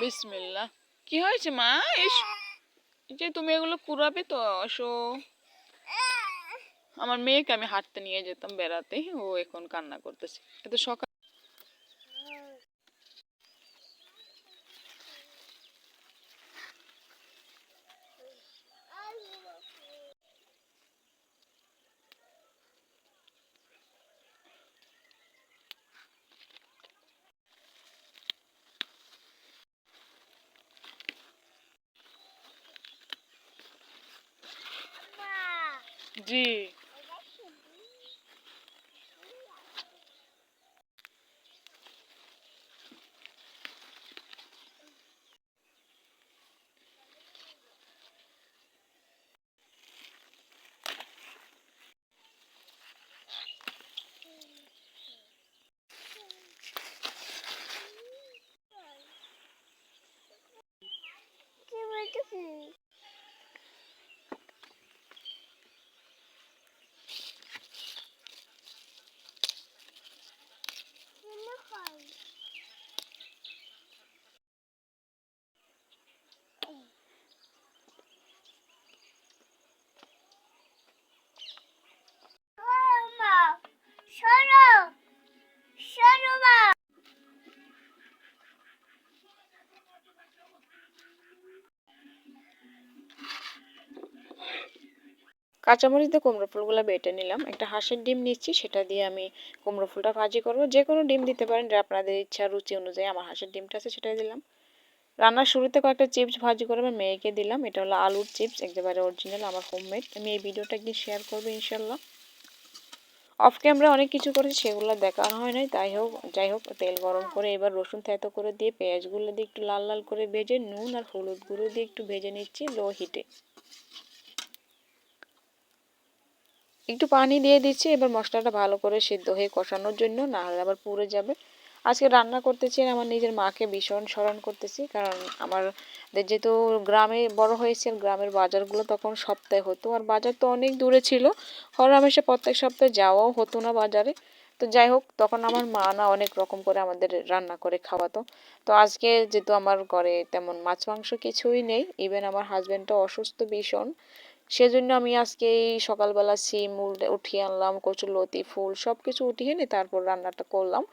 বিসমিল্লাহ। কি হয়েছে মা? এস যে তুমি এগুলো কুড়াবে তো, আসো। আমার মেয়েকে আমি হাঁটতে নিয়ে যেতাম বেড়াতে, ও এখন কান্না করতেছে। এত সকাল जी। কাঁচামরিচ দিয়ে কুমড়ো ফুলগুলো বেটে নিলাম। একটা হাঁসের ডিম নিচ্ছি, সেটা দিয়ে আমি কুমড়ো ফুলটা ভাজি করব। যে কোনো ডিম দিতে পারেন, যে আপনাদের ইচ্ছা রুচি অনুযায়ী আমার হাঁসের ডিমটা আছে সেটাই দিলাম। রান্নার শুরুতে কয়েকটা চিপস ভাজি করে আমার মেয়েকে দিলাম। এটা হলো আলুর চিপস, একেবারে অরিজিনাল আমার হোমমেড আমি এই ভিডিওটা একদিন শেয়ার করব ইনশাল্লাহ অফ ক্যামেরা অনেক কিছু করেছি, সেগুলো দেখানো হয় নাই। তাই হোক, যাই হোক, তেল গরম করে এবার রসুন থেতো করে দিয়ে পেঁয়াজগুলো দিয়ে একটু লাল লাল করে ভেজে নুন আর হলুদ গুঁড়ো দিয়ে একটু ভেজে নিচ্ছি লো হিটে একটু পানি দিয়ে দিচ্ছি, এবার মশলাটা ভালো করে সিদ্ধ হয়ে কষানোর জন্য না হলে আবার পুড়ে যাবে। আজকে রান্না করতেছি, আমার নিজের মাকে ভীষণ স্মরণ করতেছি, কারণ আমার যেহেতু গ্রামে বড় হয়েছে গ্রামের বাজারগুলো তখন সপ্তাহে হতো, আর বাজার তো অনেক দূরে ছিল। হর হামেশা প্রত্যেক সপ্তাহে যাওয়াও হতো না বাজারে। তো যাই হোক, তখন আমার মা না অনেক রকম করে আমাদের রান্না করে খাওয়াতো। তো আজকে যেহেতু আমার ঘরে তেমন মাছ মাংস কিছুই নেই ইভেন আমার হাজব্যান্ডটা অসুস্থ ভীষণ সেজন্য আমি আজকে এই সকালবেলা সিম উঠিয়ে আনলাম কচুলতি ফুল সব কিছু উঠিয়ে এনে তারপর রান্নাটা করলাম।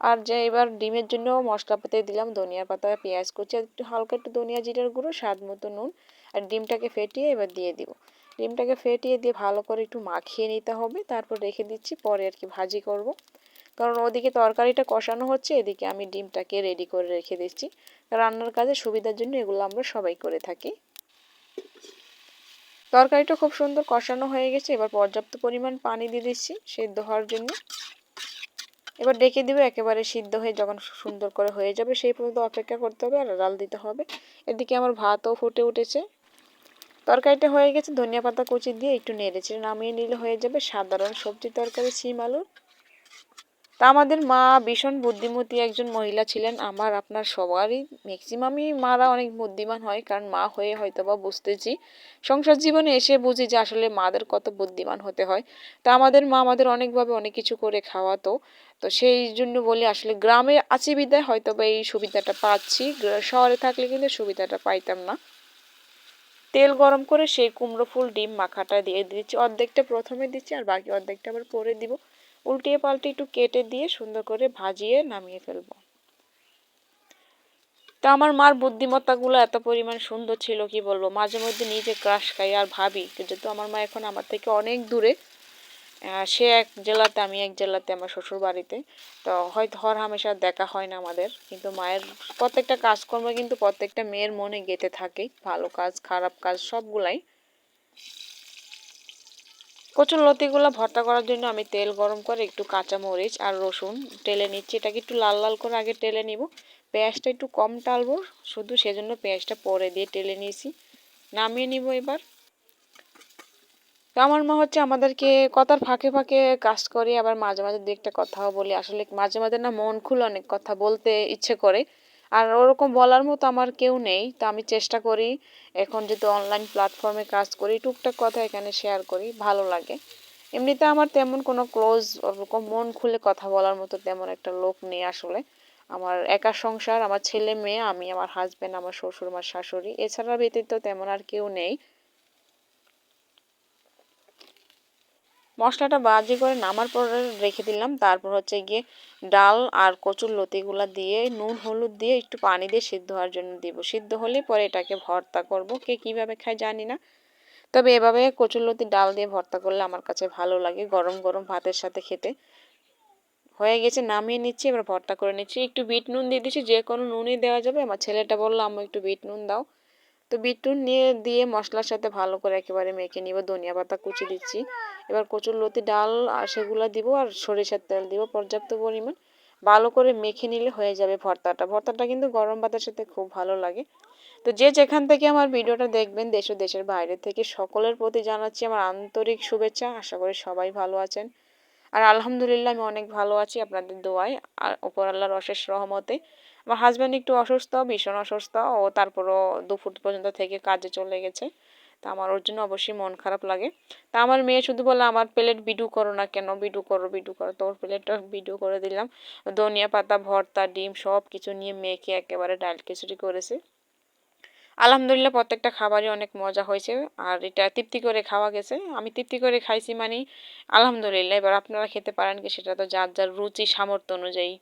আর যে এবার ডিমের জন্য মশলা পাতে দিলাম ধনিয়া পাতা, পেঁয়াজ কুচি, আর একটু হালকা একটু ধনিয়া জিরার গুঁড়ো, স্বাদ মতো নুন, আর ডিমটাকে ফেটিয়ে এবার দিয়ে দিব। ডিমটাকে ফেটিয়ে দিয়ে ভালো করে একটু মাখিয়ে নিতে হবে, তারপর রেখে দিচ্ছি, পরে আর কি ভাজি করব। কারণ ওদিকে তরকারিটা কষানো হচ্ছে, এদিকে আমি ডিমটাকে রেডি করে রেখে দিচ্ছি। রান্নার কাজে সুবিধার জন্য এগুলো আমরা সবাই করে থাকি। তরকারিটা খুব সুন্দর কষানো হয়ে গেছে। এবার পর্যাপ্ত পরিমাণ পানি দিয়ে দিচ্ছি সেদ্ধ হওয়ার জন্য। এবার ডেকে দিবে, একেবারে সিদ্ধ হয়ে যখন সুন্দর করে হয়ে যাবে সেই পর্যন্ত অপেক্ষা করতে হবে আর ডাল দিতে হবে। এদিকে আমার ভাতও ফুটে উঠেছে। তরকারিটা হয়ে গেছে, ধনিয়া পাতা কুচি দিয়ে একটু নেড়েছে নামিয়ে নিলে হয়ে যাবে সাধারণ সবজি তরকারি, শিম আলুর তা আমাদের মা ভীষণ বুদ্ধিমতী একজন মহিলা ছিলেন। আমার, আপনার সবারই। ম্যাক্সিমামই মারা অনেক বুদ্ধিমান হয়, কারণ মা হয়ে হয়তো বা বুঝতেছি। সংসার জীবনে এসে বুঝি যে আসলে মাদের কত বুদ্ধিমান হতে হয়। তা আমাদের মা আমাদের অনেকভাবে অনেক কিছু করে খাওয়াতো। তো সেই জন্য বলি আসলে গ্রামে আছি বিদায় হয়তো বা এই সুবিধাটা পাচ্ছি। শহরে থাকলে কিন্তু সুবিধাটা পাইতাম না। তেল গরম করে সেই কুমড়ো ফুল, ডিম, মাখাটা দিয়ে দিচ্ছি। অর্ধেকটা প্রথমে দিচ্ছি আর বাকি অর্ধেকটা আবার পরে দিব। উল্টিয়ে পাল্টে একটু কেটে দিয়ে সুন্দর করে ভাজিয়ে নামিয়ে ফেলব। তা আমার মার বুদ্ধিমত্তাগুলো এত পরিমাণ সুন্দর ছিল, কি বলব? মাঝে মধ্যে নিজে ক্রাশ খাই আর ভাবি, যেহেতু আমার মা এখন আমার থেকে অনেক দূরে সে এক জেলাতে, আমি এক জেলাতে আমার শ্বশুর বাড়িতে তো হয়তো হর হামেশা দেখা হয় না আমাদের, কিন্তু মায়ের প্রত্যেকটা কাজকর্ম কিন্তু প্রত্যেকটা মেয়ের মনে গেঁথে থাকে, ভালো কাজ, খারাপ কাজ সবগুলাই। কচুর লতিগুলো ভর্তা করার জন্য আমি তেল গরম করে একটু কাঁচা মরিচ আর রসুন টেলে নিচ্ছি। এটাকে একটু লাল লাল করে আগে টেলে নিব। পেঁয়াজটা একটু কম টালবো, শুধু সেজন্য পেঁয়াজটা পরে দিয়ে টেলে নিয়েছি। নামিয়ে নিব এবার। আমার মা হচ্ছে আমাদেরকে কথার ফাঁকে ফাঁকে কাজ করে আবার মাঝে মাঝে দু একটা কথাও বলি। আসলে মাঝে মাঝে না মন খুলে অনেক কথা বলতে ইচ্ছে করে। আর ওরকম বলার মতো আমার কেউ নেই। তো আমি চেষ্টা করি এখন যেহেতু অনলাইন প্ল্যাটফর্মে কাজ করি, টুকটাক কথা এখানে শেয়ার করি, ভালো লাগে। এমনিতে আমার তেমন কোনো ক্লোজ ওরকম মন খুলে কথা বলার মতো তেমন একটা লোক নেই আসলে। আমার একা সংসার, আমার ছেলে মেয়ে, আমি, আমার হাজব্যান্ড আমার শ্বশুর, আমার শাশুড়ি, এছাড়া ব্যতীত তেমন আর কেউ নেই। মশলাটা বাজি করে নামার পর রেখে দিলাম। তারপর হচ্ছে গিয়ে ডাল আর কচুর লতিগুলা দিয়ে, নুন, হলুদ দিয়ে একটু পানি দিয়ে সিদ্ধ হওয়ার জন্য দিব। সিদ্ধ হলে পরে এটাকে ভর্তা করব। কে কীভাবে খায় জানি না। তবে এভাবে কচুর লতি, ডাল দিয়ে ভর্তা করলে আমার কাছে ভালো লাগে গরম গরম ভাতের সাথে খেতে। হয়ে গেছে, নামিয়ে নিচ্ছি, এবার ভর্তা করে নিচ্ছি। একটু বিট নুন দিয়ে দিচ্ছি যে কোনো নুনই দেওয়া যাবে। আমার ছেলেটা বলল, আম্মু, একটু বিট নুন দাও। তো বিট নুন নিয়ে দিয়ে মশলার সাথে ভালো করে একেবারে মেখে নিব, ধনিয়া পাতা কুচি দিচ্ছি। এবার কচুর লতি, ডাল আর সেগুলো দিব আর সরিষার তেল দিব পর্যাপ্ত পরিমাণ। ভালো করে মেখে নিলে হয়ে যাবে ভর্তাটা। ভর্তাটা কিন্তু গরম ভাতের সাথে খুব ভালো লাগে। তো যে যেখান থেকে আমার ভিডিওটা দেখবেন, দেশ ও দেশের বাইরে থেকে সকলের প্রতি জানাচ্ছি আমার আন্তরিক শুভেচ্ছা। আশা করি সবাই ভালো আছেন। আর আলহামদুলিল্লাহ আমি অনেক ভালো আছি আপনাদের দোয়ায়। আর ওপর আল্লাহর অশেষ রহমতে আমার হাজব্যান্ড একটু অসুস্থ, ভীষণ অসুস্থ ও তারপরও দুপুর পর্যন্ত থেকে কাজে চলে গেছে। তা আমার ওর জন্য অবশ্যই মন খারাপ লাগে। তা আমার মেয়ে শুধু বলে আমার প্লেট বিডু করো না কেন? বিডু করো বিডু করো। তো ওর প্লেটটা বিডু করে দিলাম। ধনিয়া পাতা, ভর্তা, ডিম সব কিছু নিয়ে মেয়েকে একেবারে ডাল খিচুড়ি করেছে। আলহামদুলিল্লাহ প্রত্যেকটা খাবারই অনেক মজা হয়েছে আর এটা তৃপ্তি করে খাওয়া গেছে। আমি তৃপ্তি করে খাইছি মানে আলহামদুলিল্লাহ। এবার আপনারা খেতে পারেন কি সেটা তো যার যার রুচি, সামর্থ্য অনুযায়ী।